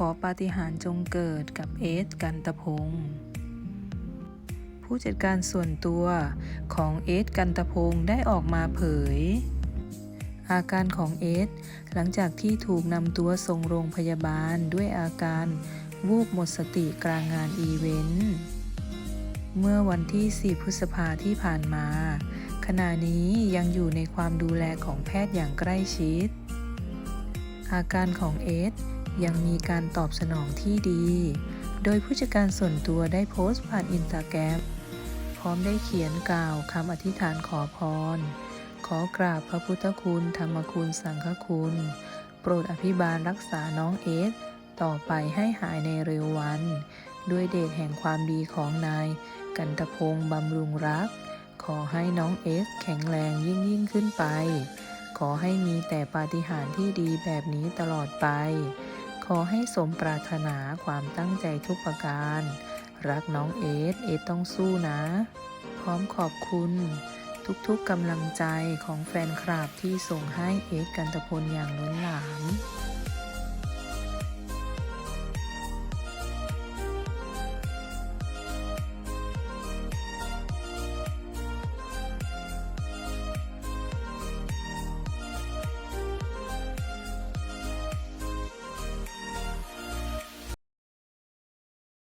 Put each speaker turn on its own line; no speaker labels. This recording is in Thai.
ขอปาฏิหาริย์จงเกิดกับเอสกันตพงศ์ผู้จัดการส่วนตัวของเอสกันตพงศ์ได้ออกมาเผย อาการของเอสหลังจากที่ถูกนำตัวส่งโรงพยาบาลด้วยอาการวูบหมดสติกลางงานอีเวนต์ เมื่อวันที่ 4 พฤษภาที่ผ่านมา ขณะนี้ยังอยู่ในความดูแลของแพทย์อย่างใกล้ชิด อาการของเอส ยังมีการตอบสนองที่ดี โดยผู้จัดการส่วนตัวได้โพสต์ผ่านอินสตาแกรมพร้อมได้เขียนกล่าวคำอธิษฐานขอพร ขอกราบพระพุทธคุณธรรมคุณสังฆคุณ โปรดอภิบาลรักษาน้องเอส ต่อไปให้หายในเร็ววัน ด้วยเดชแห่งความดีของนาย กันตพงศ์บำรุงรัก ขอให้น้องเอส แข็งแรงยิ่งยิ่งขึ้นไปขอให้มีแต่ปาฏิหาริย์ที่ดีแบบนี้ตลอดไป ขอให้สมปรารถนาความตั้งใจทุกประการ รักน้องเอส เอสต้องสู้นะ พร้อมขอบคุณทุกๆกำลังใจของแฟนคลับที่ส่งให้เอสกันตะพลอย่างล้นหลาม